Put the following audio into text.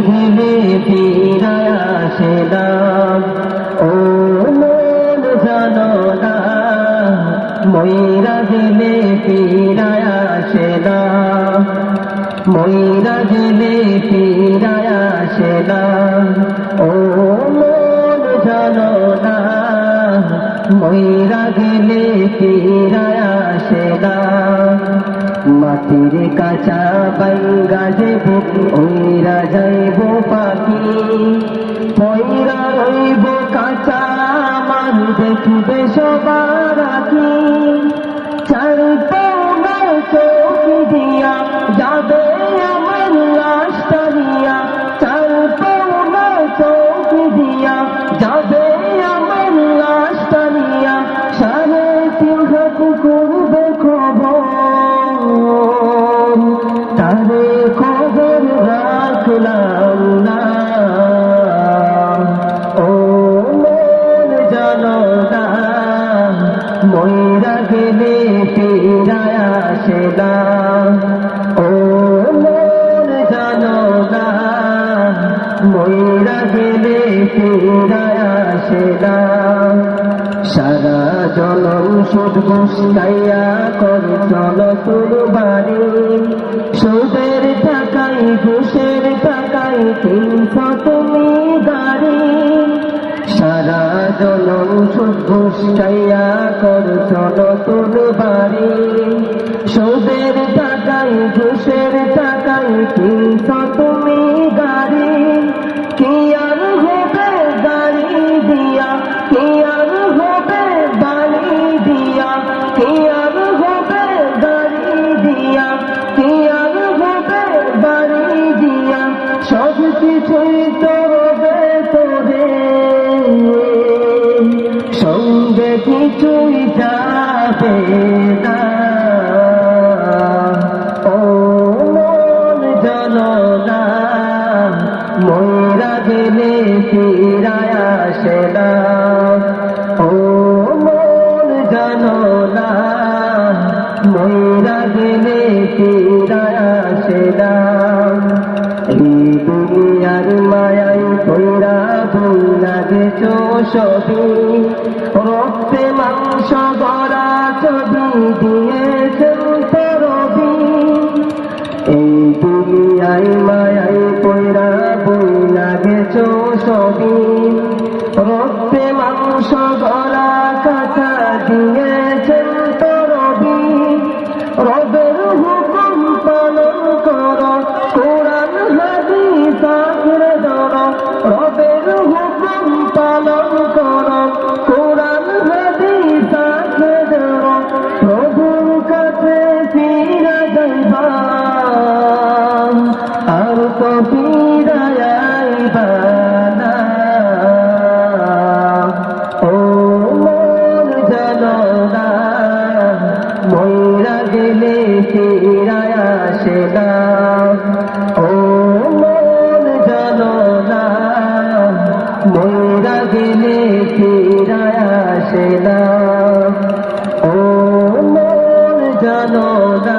গেলে ফিরায় আসে না ও মন জানো না ময়রা ফিরায় আসে না ময়রা গেলে ফিরায় আসে ও মন জানো না ময়রা ফিরায় আসে মাটির কাঁচা বাইঙ্গা দেখবে সবার ময়রা গেলে ফিরায় আসে না ও মন জানো না, ময়রা গেলে ফিরায় আসে না সারা জনম সুদ গুস্তাইয়া কর চল তোর বাড়ি সুদের টাকাই ঘুষের টাকাই কিনছ তুমি সারা জনম সুদ গুস্তাইয়া কর চল তোর বাড়ি। সুদের টাকাই ঘুষের টাকাই কিনছ তুমি গাড়ি। কি আর হবে গাড়ি দিয়া, কি আর হবে বাড়ি দিয়া, কি আর হবে গাড়ি দিয়া, কি আর হবে বাড়ি দিয়া। সব কিছুই তো ময়রা গেলে ফিরায় আসে না। ও মন জানো না ময়রা গেলে ফিরায় আসে না। এই দুনিয়ার মায়াই কইরা বই লাগে ছবি রক্তে মাংস গড়া ছবি দিয়েছেন তরবি এই দুনিয়ায় মায়াই ছবি। রক্তে মাংস গড়া ফিরায় আসে না। ও মন জানো না, ময়রা গেলে ফিরায় আসে না। ও মন জানো না